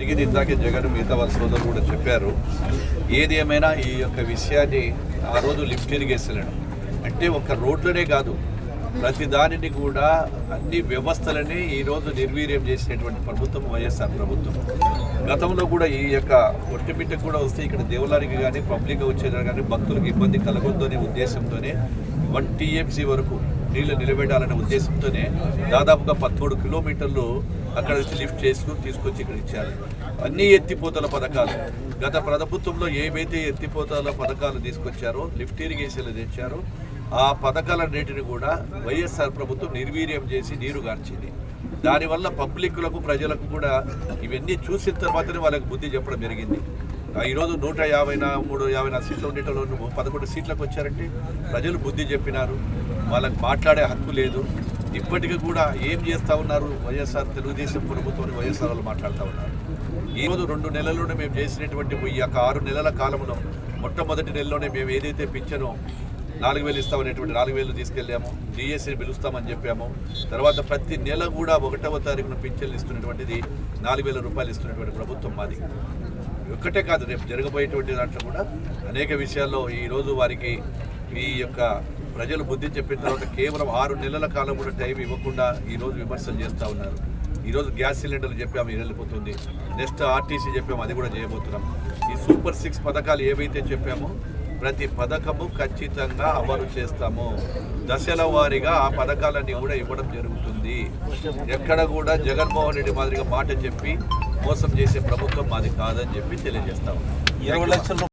జరిగింది ఇందాకే జగన్ మిగతా వాళ్ళ సోదరులు కూడా చెప్పారు. ఏది ఏమైనా ఈ యొక్క విషయాన్ని ఆ రోజు లిఫ్ట్ ఇరిగేసలేడు అంటే ఒక రోడ్లనే కాదు ప్రతి దానిని కూడా అన్ని వ్యవస్థలని ఈరోజు నిర్వీర్యం చేసినటువంటి ప్రభుత్వం వైఎస్ఆర్ ప్రభుత్వం. గతంలో కూడా ఈ యొక్క ఒట్టిమిట్టకు కూడా వస్తే ఇక్కడ దేవులానికి కానీ పబ్లిక్ వచ్చేదానికి కానీ భక్తులకు ఇబ్బంది కలగొద్దనే ఉద్దేశంతోనే వన్ టీఎంసీ వరకు నీళ్ళు నిలబెట్టాలనే ఉద్దేశంతోనే దాదాపుగా పదమూడు కిలోమీటర్లు అక్కడ నుంచి లిఫ్ట్ చేసుకుని తీసుకొచ్చి ఇక్కడ ఇచ్చారు. అన్ని ఎత్తిపోతల పథకాలు. గత ప్రభుత్వంలో ఏవైతే ఎత్తిపోతల పథకాలు తీసుకొచ్చారో లిఫ్ట్ ఇరిగేషన్లు తెచ్చారో ఆ పథకాలన్నిటిని కూడా వైఎస్ఆర్ ప్రభుత్వం నిర్వీర్యం చేసి నీరు గార్చింది. దానివల్ల పబ్లిక్లకు ప్రజలకు కూడా ఇవన్నీ చూసిన తర్వాతనే వాళ్ళకి బుద్ధి చెప్పడం జరిగింది. ఆ ఈరోజు నూట యాభై నా మూడు యాభై నాలుగు సీట్లు ఉండేటోళ్ళు పదకొండు సీట్లకు వచ్చారంటే ప్రజలు బుద్ధి చెప్పినారు. వాళ్ళకి మాట్లాడే హక్కు లేదు. ఇప్పటికీ కూడా ఏం చేస్తూ ఉన్నారు? వైఎస్ఆర్ తెలుగుదేశం ప్రభుత్వం వైఎస్ఆర్ వాళ్ళు మాట్లాడుతూ ఉన్నారు. ఈరోజు రెండు నెలల్లోనే మేము చేసినటువంటి ఈ యొక్క ఆరు నెలల కాలంలో మొట్టమొదటి నెలలోనే మేము ఏదైతే పింఛనో నాలుగు వేలు ఇస్తామనేటువంటి నాలుగు వేలు తీసుకెళ్ళాము డిఎస్సీని పిలుస్తామని చెప్పాము తర్వాత ప్రతి నెల కూడా ఒకటవ తారీఖున పింఛన్లు ఇస్తున్నటువంటిది నాలుగు వేల రూపాయలు ఇస్తున్నటువంటి ప్రభుత్వం మాది. ఒక్కటే కాదు రేపు జరగబోయేటువంటి దాంట్లో కూడా అనేక విషయాల్లో ఈరోజు వారికి ఈ యొక్క ప్రజలు బుద్ధి చెప్పిన తర్వాత కేవలం ఆరు నెలల కాలం కూడా టైం ఇవ్వకుండా ఈరోజు విమర్శలు చేస్తూ ఉన్నారు. ఈరోజు గ్యాస్ సిలిండర్లు చెప్పాము వెళ్ళిపోతుంది నెక్స్ట్ ఆర్టీసీ చెప్పాము అది కూడా చేయబోతున్నాం. ఈ సూపర్ సిక్స్ పథకాలు ఏవైతే చెప్పామో ప్రతి పథకము ఖచ్చితంగా అమలు చేస్తాము. దశల వారీగా ఆ పథకాలన్నీ కూడా ఇవ్వడం జరుగుతుంది. ఎక్కడ కూడా జగన్మోహన్ రెడ్డి మాదిరిగా మాట చెప్పి మోసం చేసే ప్రభుత్వం మాది కాదని చెప్పి తెలియజేస్తాము ఇరవై లక్షల